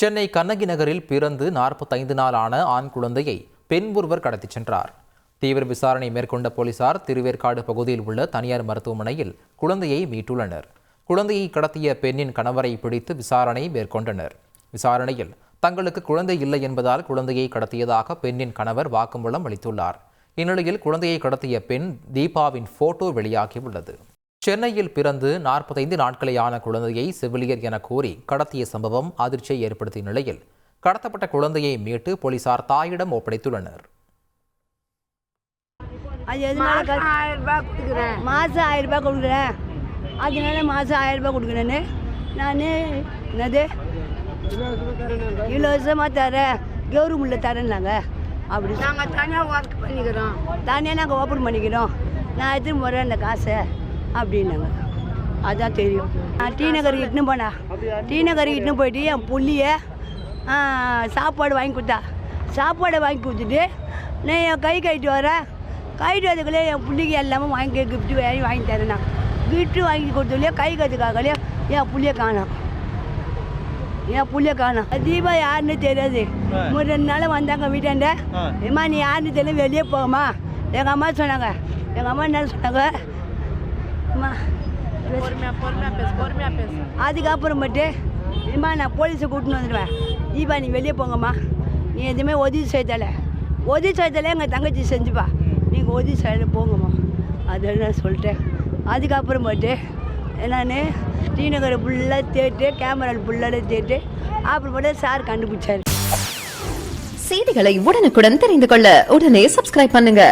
சென்னை கண்ணகி நகரில் பிறந்து நாற்பத்தைந்து நாளான ஆண் குழந்தையை பெண் ஒருவர் கடத்திச் சென்றார். தீவிர விசாரணை மேற்கொண்ட போலீசார் திருவேற்காடு பகுதியில் உள்ள தனியார் மருத்துவமனையில் குழந்தையை மீட்டுள்ளனர். குழந்தையை கடத்திய பெண்ணின் கணவரை பிடித்து விசாரணை மேற்கொண்டனர். விசாரணையில் தங்களுக்கு குழந்தை இல்லை என்பதால் குழந்தையை கடத்தியதாக பெண்ணின் கணவர் வாக்குமூலம் அளித்துள்ளார். இந்நிலையில் குழந்தையை கடத்திய பெண் தீபாவின் போட்டோ வெளியாகியுள்ளது. சென்னையில் பிறந்து நாற்பத்தைந்து நாட்களேயான குழந்தையை செவிலியர் என கூறி கடத்திய சம்பவம் அதிர்ச்சியை ஏற்படுத்திய நிலையில் கடத்தப்பட்ட குழந்தையை மீட்டு போலீசார் தாயிடம் ஒப்படைத்துள்ளனர். மாதம் ஆயிரம் ரூபாய் கொடுக்குறேன். அதனால மாதம் ஆயிரம் ரூபாய் கொடுக்குறேன்னு நான் என்னது? இலவசமாக தரேன் கவர்மெண்ட்டில் தரேன்னாங்க அப்படி சொ- நாங்கள் தனியாக ஒர்க் பண்ணிக்கிறோம். தானே நாங்கள் ஓப்பன் பண்ணிக்கிறோம். நான் எடுத்துன்னு போகிறேன் அந்த காசை? அப்படின்னாங்க. அதான் தெரியும். நான் டி நகருக்கு இட்டுன்னு போனா டி நகருக்கு இட்டுன்னு போயிட்டு என் புள்ளிய சாப்பாடு வாங்கி கொடுத்தா. சாப்பாடை வாங்கி கொடுத்துட்டு நான் என் கை கழிட்டு வரேன். கழிட்டு வரதுக்குள்ளே என் புள்ளிக்கு எல்லாமே வாங்கி கிஃப்ட்டு வாங்கி வாங்கி தரேன் நான் கிஃப்ட்டு வாங்கி கொடுத்ததுலையே கை கற்றுக்காகலையே என் புள்ளிய காணோம். என் புள்ளிய காணோம். தீபா யாருன்னு தெரியாது. ஒரு ரெண்டு நாள் வந்தாங்க வீட்டாண்ட. ஏம்மா நீ யாருன்னு தெரியல வெளியே போகமா எங்கள் அம்மா சொன்னாங்க. எங்கள் அம்மா என்ன சொன்னாங்க? அதுக்கப்புறமேட்டு ஏம்மா நான் போலீஸை கூட்டின்னு வந்துடுவேன். தீபா நீ வெளியே போங்கம்மா. நீ எதுவுமே உதவி செய்தல உதவி செய்தல எங்கள் தங்கச்சி செஞ்சுப்பா. நீங்கள் உதவி செய்ய போங்கம்மா. அதை நான் சொல்லிட்டேன். அதுக்கப்புறமேட்டு நான் ஸ்ரீநகர் ஃபுல்லாக தேட்டு கேமரா ஃபுல்லாக தேட்டு அப்புறமேட்டு சார் கண்டுபிடிச்சாரு. செய்திகளை உடனுக்குடன் தெரிந்து கொள்ள உடனே சப்ஸ்கிரைப் பண்ணுங்க.